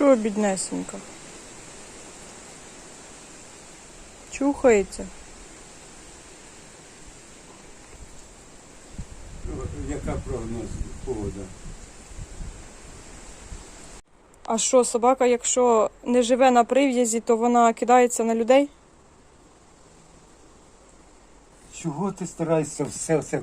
Що біднесенька? Чухається. Яка прогноз погода? А що, собака, якщо не живе на прив'язі, то вона кидається на людей? Чого ти стараєшся все це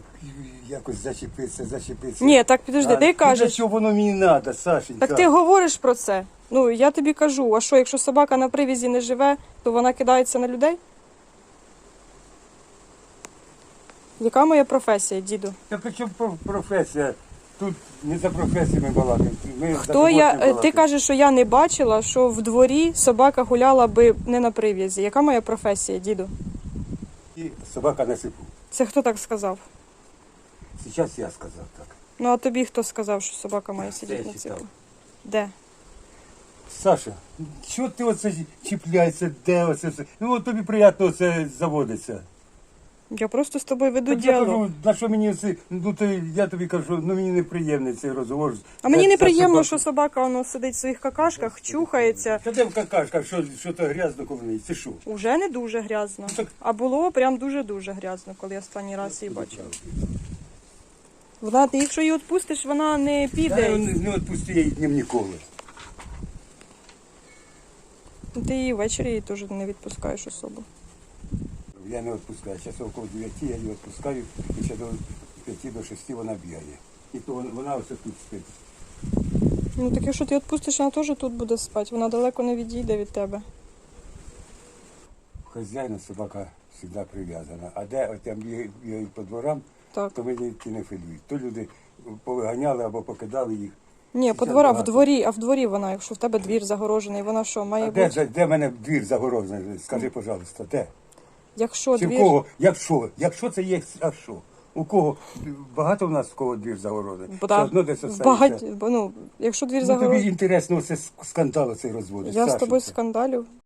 якось зачепитися, зачепитися? Ні, так підожди, А, ти ну, кажеш. Що воно мені треба, Сашенька? Так ти говориш про це. Ну, я тобі кажу, а що, якщо собака на привізі не живе, то вона кидається на людей? Яка моя професія, діду? Та при чому професія? Тут не за професіями балакаємо. Ми за Хто я. е, Ти кажеш, що я не бачила, що в дворі собака гуляла би не на прив'язі. Яка моя професія, діду? І собака на сипу. Це хто так сказав? Зараз я сказав так. Ну а тобі хто сказав, що собака має сидіти на читав. ципу? Де? Саша, чого ти оце чіпляєшся, де оце все? Ну от тобі приємно це заводиться. Я просто з тобою веду Так я діалог. кажу, на що мені це, ну то я тобі кажу, ну мені неприємний цей розговор. А мені Це- неприємно, це що собака воно сидить в своїх какашках, чухається. Та де в какашках, що, що то грязно ковний, це що? Уже не дуже грязно. Ну, так- А було прям дуже-дуже грязно, коли я останній раз її бачила. Ти якщо її відпустиш, вона не піде. не, не відпусти я її днем ніколи. Ти її ввечері її теж не відпускаєш особо. Я не відпускаю. Зараз около 9 я її відпускаю, і ще до 5 до 6 вона бігає. І то вона- ось тут спить. Ну так якщо ти відпустиш, вона теж тут буде спати. Вона далеко не відійде від тебе. Хазяїна собака завжди прив'язана. А де там бігають бігають по дворам, Так. то мені ті не філюють. То люди повиганяли або покидали їх. Ні, по двора, в дворі, а в дворі вона, якщо в тебе двір загорожений, вона що, має А де, бути? де, де в мене двір загорожений? Скажи, пожалуйста, де? Якщо Чи в двір. кого? Якщо? Якщо це є, а що? У кого? Багато в нас в кого двір загорожений? Бо Все одно десь в багать... ну, якщо двір Ну, тобі загорожений. інтересно, це скандал цей розводить. Я з Саша, тобою це. скандалю.